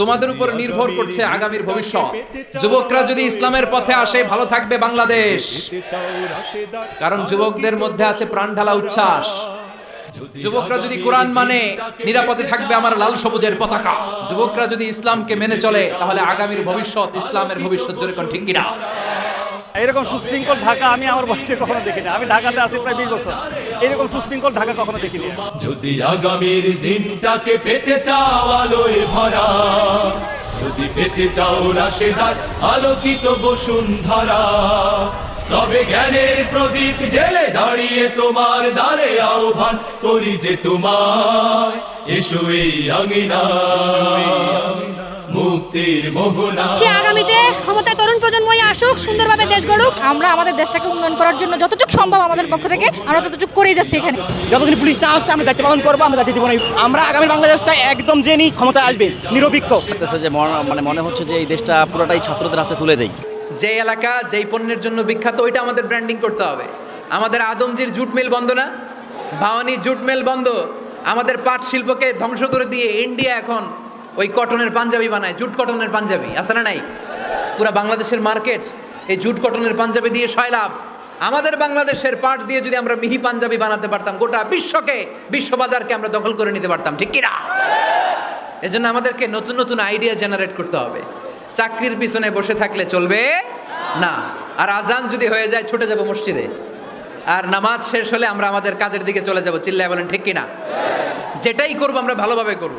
তোমাদের উপর নির্ভর করছে আগামীর ভবিষ্যৎ। যুবকরা যদি ইসলামের পথে আসে ভালো থাকবে বাংলাদেশ। কারণ যুবকদের মধ্যে আছে প্রাণ ঢালা উচ্ছ্বাস। যুবকরা যদি কোরআন মানে নিরাপদে থাকবে আমার লাল সবুজের পতাকা। যুবকরা যদি ইসলামকে মেনে চলে তাহলে আগামীর ভবিষ্যৎ ইসলামের ভবিষ্যৎ জোরে কোন ঠিক কিনা? এরকম সুশৃঙ্খল ঢাকা আমি আমার বয়সে কখনো দেখিনি আমি ঢাকাতে আছি প্রায় বিশ বছর। এরকম সুশৃঙ্খল ঢাকা কখনো দেখিনি। যদি আগামীর দিনটাকে পেতে চাও আলোয় ভরা, যদি পেতে চাও রাশেদার আলোকিত বসুন্ধরা, তবে জ্ঞানের প্রদীপ জেলে দাঁড়িয়ে তোমার দ্বারে আহ্বান করি যে তোমার এসো এই আঙিনা মুক্তির মোহনা। আগামীতে ক্ষমতায় তরুণ প্রজন্মই আসুক সুন্দরভাবে দেশ গড়ুক আমরা আমাদের দেশটাকে উন্নয়ন করার জন্য যতটুকু সম্ভব আমাদের পক্ষ থেকে আমরা ততটুকু করেই যাচ্ছি এখানে। যতদিন পুলিশ না আসছে আমরা দায়িত্ব পালন করব আমরা দায়িত্ব জীবনে আমরা আগামী বাংলাদেশটা একদম জেনি ক্ষমতায় আসবে নিরপেক্ষ। যে মনে- মানে মনে হচ্ছে যে এই দেশটা পুরোটাই ছাত্রদের হাতে তুলে দেয় যে এলাকা যেই পণ্যের জন্য বিখ্যাত ওইটা আমাদের ব্র্যান্ডিং করতে হবে। আমাদের আদমজির জুট মিল বন্ধ না? ভাওয়ানি জুট মিল বন্ধ? আমাদের পাট শিল্পকে ধ্বংস করে দিয়ে ইন্ডিয়া এখন ওই কটনের পাঞ্জাবি বানায়, জুট কটনের পাঞ্জাবি, আছে না নাই? পুরা বাংলাদেশের মার্কেট, এই জুট কটনের পাঞ্জাবি দিয়ে সয়লাভ আমাদের বাংলাদেশের পাট দিয়ে যদি আমরা মিহি পাঞ্জাবি বানাতে পারতাম, গোটা বিশ্বকে, বিশ্ববাজারকে আমরা দখল করে নিতে পারতাম, ঠিক কিনা এজন্য আমাদেরকে নতুন নতুন আইডিয়া জেনারেট করতে হবে। চাকরির পিছনে বসে থাকলে চলবে না। আর আজান যদি হয়ে যায়, ছুটে যাব মসজিদে। আর নামাজ শেষ হলে আমরা আমাদের কাজের দিকে চলে যাব, চিল্লায় বলেন, ঠিক কিনা যেটাই করব আমরা ভালোভাবে করব।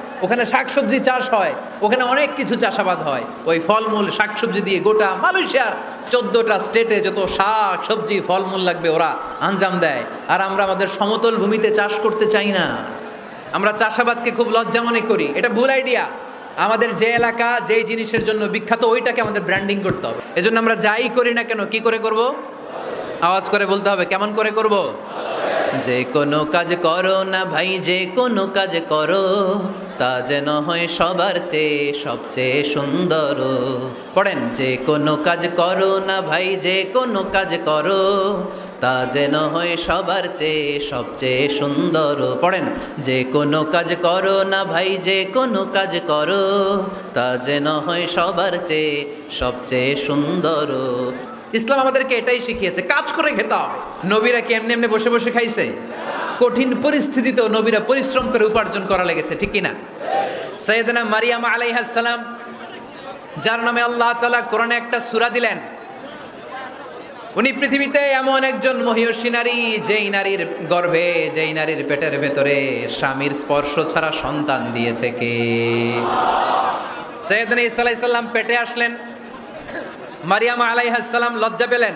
ওখানে শাকসবজি চাষ হয়, ওখানে অনেক কিছু চাষাবাদ হয়। ওই ফলমূল, শাকসবজি দিয়ে গোটা মালয়েশিয়ার চোদ্দোটা স্টেটে যত শাক সবজি ফলমূল লাগবে ওরা আঞ্জাম দেয়। আর আমরা আমাদের সমতল ভূমিতে চাষ করতে চাই না। আমরা চাষাবাদকে খুব লজ্জা মনে করি। এটা ভুল আইডিয়া। আমাদের যে এলাকা, যেই জিনিসের জন্য বিখ্যাত, ওইটাকে আমাদের ব্র্যান্ডিং করতে হবে। এজন্য আমরা যাই করি না কেন, কি করে করব? আওয়াজ করে বলতে হবে, কেমন করে করব? যে কোনো কাজ করো না ভাই, যে কোনো কাজ করো। তা যেন হয় সবার চেয়ে সবচেয়ে সুন্দর। পড়েন, যে কোনো কাজ করো না ভাই, যে কোনো কাজ করো, তা যেন হয় সবার চেয়ে সবচেয়ে সুন্দর। পড়েন, যে কোনো কাজ করো না ভাই, যে কোনো কাজ করো, তা যেন হয় সবার চেয়ে সবচেয়ে সুন্দর। ইসলাম আমাদেরকে এটাই শিখিয়েছে, কাজ করে খেতে হবে। নবীরা কি এমনি এমনি বসে বসে খাইছে? কঠিন পরিস্থিতিতেও নবীরা পরিশ্রম করে উপার্জন করা লেগেছে, ঠিক কিনা? সৈয়দনা মারিয়াম আলাইহাসালাম যার নামে আল্লাহ তালা কোরআনে একটা সুরা দিলেন। উনি পৃথিবীতে এমন একজন মহিয়সী নারী, যেই নারীর গর্ভে, যেই নারীর পেটের ভেতরে স্বামীর স্পর্শ ছাড়া সন্তান দিয়েছে কে? সৈয়দনা ইসা আলাইসাল্লাম পেটে আসলেন, মারিয়াম আলাইহাসাল্লাম লজ্জা পেলেন।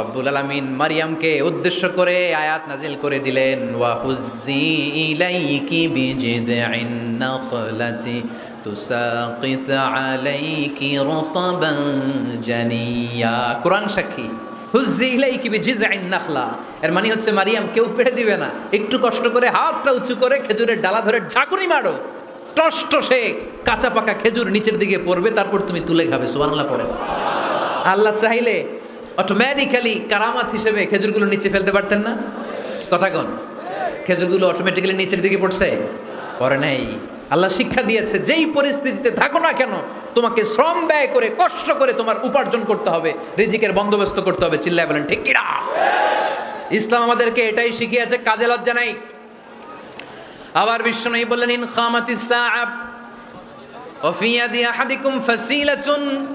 রব্বুল আলামিন মারিয়ামকে উদ্দেশ্য করে আয়াত নাজিল করে দিলেন, ওয়া হুজ্জি ইলাইকি বিজিযিন নাখলাতি তুসাকিত আলাইকি রতাবান জানিয়া। কোরআন সাক্ষী এর মানে হচ্ছে মারিয়াম কেউ পেড়ে দিবে না। একটু কষ্ট করে হাতটা উঁচু করে খেজুরের ডালা ধরে ঝাঁকুনি মারো। টষ্ট সে কাঁচা পাকা খেজুর নিচের দিকে পড়বে, তারপর তুমি তুলে খাবে, সুবহানাল্লাহ পড়ে। আল্লাহ চাইলে অটোমেটিক্যালি কারামাত হিসেবে খেজুরগুলো নিচে ফেলতে পারতেন না? কথা কন। খেজুরগুলো অটোমেটিক্যালি নিচের দিকে পড়ছে? পরে নাই। আল্লাহ শিক্ষা দিয়েছে, যেই পরিস্থিতিতে থাকো না কেন, তোমাকে শ্রম ব্যয় করে, কষ্ট করে তোমার উপার্জন করতে হবে, রিজিকের বন্দোবস্ত করতে হবে। চিল্লায় বলেন, ঠিক কিনা? ইসলাম আমাদেরকে এটাই শিখিয়েছে, কাজে লজ্জা নাই। আবার বিষ্ণু বললেন, ইন কামাতিস সাআব ওফিয়াদি আহাদিকুম ফাসিলাতুন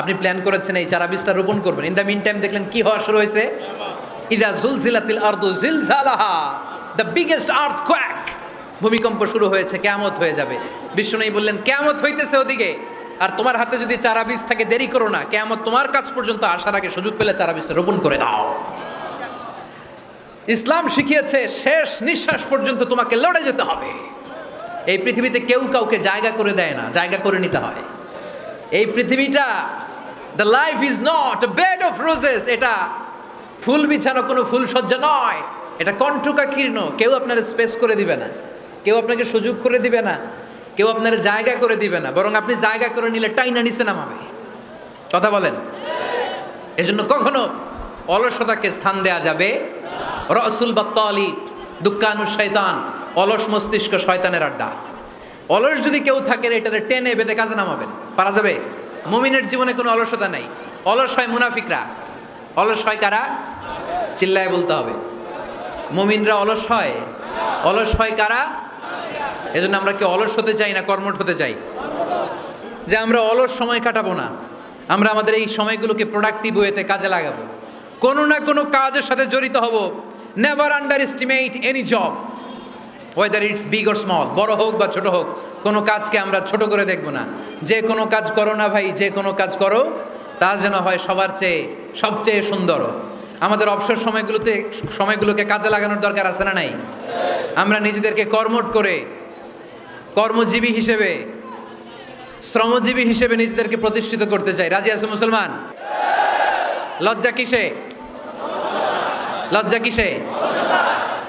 আপনি প্ল্যান করেছেন এই চারা বীজটা রোপণ করবেন। ইন দ্য মিন টাইম দেখলেন কি হওয়া শুরু হয়েছে? ইদা জুলজিলাতিল আরদু জিলজালাহা। দ্য বিগেস্ট আর্থ কোয়াক ভূমিকম্প শুরু হয়েছে, কেয়ামত হয়ে যাবে। বিষ্ণু বললেন, কেয়ামত হইতেছে ওদিকে। আর তোমার হাতে যদি চারা বীজ থাকে, দেরি করো না। কেয়ামত তোমার কাছ পর্যন্ত আসার আগে সুযোগ পেলে চারা বীজটা রোপণ করে দাও। ইসলাম শিখিয়েছে, শেষ নিঃশ্বাস পর্যন্ত তোমাকে লড়ে যেতে হবে। এই পৃথিবীতে কেউ কাউকে জায়গা করে দেয় না, জায়গা করে নিতে হয়। পৃথিবীটা the life is not bed of roses এটা ফুল বিছানো কোনো ফুল সজ্জা নয়। এটা কণ্ঠকা কীর্ণ। কেউ আপনার স্পেস করে দিবে না। কেউ আপনাকে সুযোগ করে দিবে না। কেউ আপনার জায়গা করে দিবে না। বরং আপনি জায়গা করে নিলে টাইনা নিচে নামাবে। কথা বলেন? এজন্য কখনো অলসতাকে স্থান দেয়া যাবে। রসুল বাত্তালি দুঃখানু শয়তান, অলস মস্তিষ্ক শয়তানের আড্ডা। অলস যদি কেউ থাকে, এটারে টেনে বেঁধে কাজে নামাবেন। পারা যাবে? মুমিনের জীবনে কোনো অলসতা নাই। অলস হয় মুনাফিকরা। অলস হয় কারা? চিল্লায় বলতে হবে। মুমিনরা অলস হয়। অলস হয় কারা? এজন্য আমরা কি অলস হতে চাই না, কর্মঠ হতে চাই। যে আমরা অলস সময় কাটাবো না। আমরা আমাদের এই সময়গুলোকে প্রোডাক্টিভ ওয়েতে কাজে লাগাবো। কোনো না কোনো কাজের সাথে জড়িত হব। Never underestimate any job whether it's big or small বড় হোক বা ছোট হোক, কোনো কাজকে আমরা ছোট করে দেখব না। যে কোনো কাজ করো না ভাই, যে কোনো কাজ করো, তা যেন হয় সবার চেয়ে, সবচেয়ে সুন্দর। আমাদের অবসর সময়গুলোতে, সময়গুলোকে কাজে লাগানোর দরকার আছে না নাই? আমরা নিজেদেরকে কর্মট করে, কর্মজীবী হিসেবে, শ্রমজীবী হিসেবে নিজেদেরকে প্রতিষ্ঠিত করতে চাই। রাজি আছে মুসলমান? লজ্জা কিসে? লজ্জা কিসে?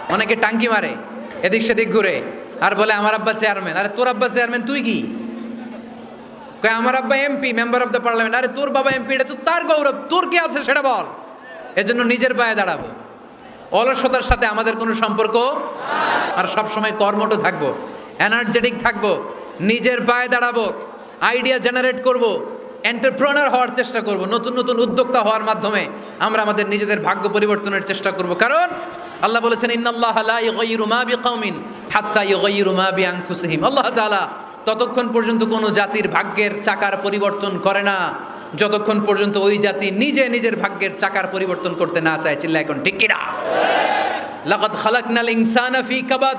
অনেকে টাঙ্কি মারে। এদিক সেদিক ঘুরে। আর বলে, আমার আব্বা চেয়ারম্যান আরে, তোর আব্বা চেয়ারম্যান তুই কি? আমার আব্বা MP member of the parliament আরে, তোর বাবা এমপি এটা তো তার গৌরব। তোর কি আছে সেটা বল। এজন্য নিজের পায়ে দাঁড়াবো। অলসতার সাথে আমাদের কোনো সম্পর্ক আর সব সময় কর্মঠ থাকব। এনার্জেটিক থাকব। নিজের পায়ে দাঁড়াবো। আইডিয়া জেনারেট করব। এন্টারপ্রনার হওয়ার চেষ্টা করব। নতুন নতুন উদ্যোক্তা হওয়ার মাধ্যমে আমরা আমাদের নিজেদের ভাগ্য পরিবর্তনের চেষ্টা করব। কারণ আল্লাহ বলেছেন, ইন্নাল্লাহ লা ইউগাইয়িরু মা বিকাউমিন হাত্তা ইউগাইয়িরু মা বিআনফুসিহিম। আল্লাহ তাআলা ততক্ষণ পর্যন্ত কোনো জাতির ভাগ্যের চাকার পরিবর্তন করে না। যতক্ষণ পর্যন্ত ওই জাতি নিজে নিজের ভাগ্যের চাকার পরিবর্তন করতে না চায়, চিল্লা, এখন ঠিক কিনা? লাকাদ খালাকনাল ইনসানা ফি কাবাদ।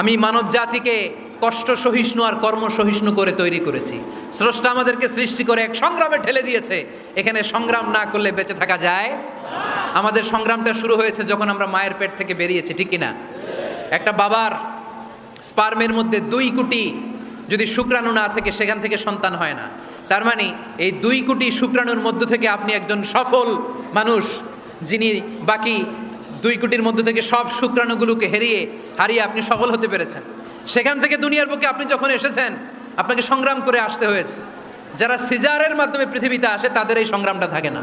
আমি মানব জাতিকে কষ্ট সহিষ্ণু আর কর্ম সহিষ্ণু করে তৈরি করেছি। স্রষ্টা আমাদেরকে সৃষ্টি করে এক সংগ্রামে ঠেলে দিয়েছে। এখানে সংগ্রাম না করলে বেঁচে থাকা যায়? আমাদের সংগ্রামটা শুরু হয়েছে যখন আমরা মায়ের পেট থেকে বেরিয়েছি, ঠিক কিনা? একটা বাবার স্পার্মের মধ্যে দুই কোটি যদি শুক্রাণু না থাকে সেখান থেকে সন্তান হয় না। তার মানে এই দুই কোটি শুক্রাণুর মধ্য থেকে আপনি একজন সফল মানুষ, যিনি বাকি দুই কোটির মধ্য থেকে সব শুক্রাণুগুলোকে হেরিয়ে, হারিয়ে আপনি সফল হতে পেরেছেন। সেখান থেকে দুনিয়ার বুকে আপনি যখন এসেছেন, আপনাকে সংগ্রাম করে আসতে হয়েছে। যারা সিজারের মাধ্যমে পৃথিবীতে আসে, তাদের এই সংগ্রামটা থাকে না।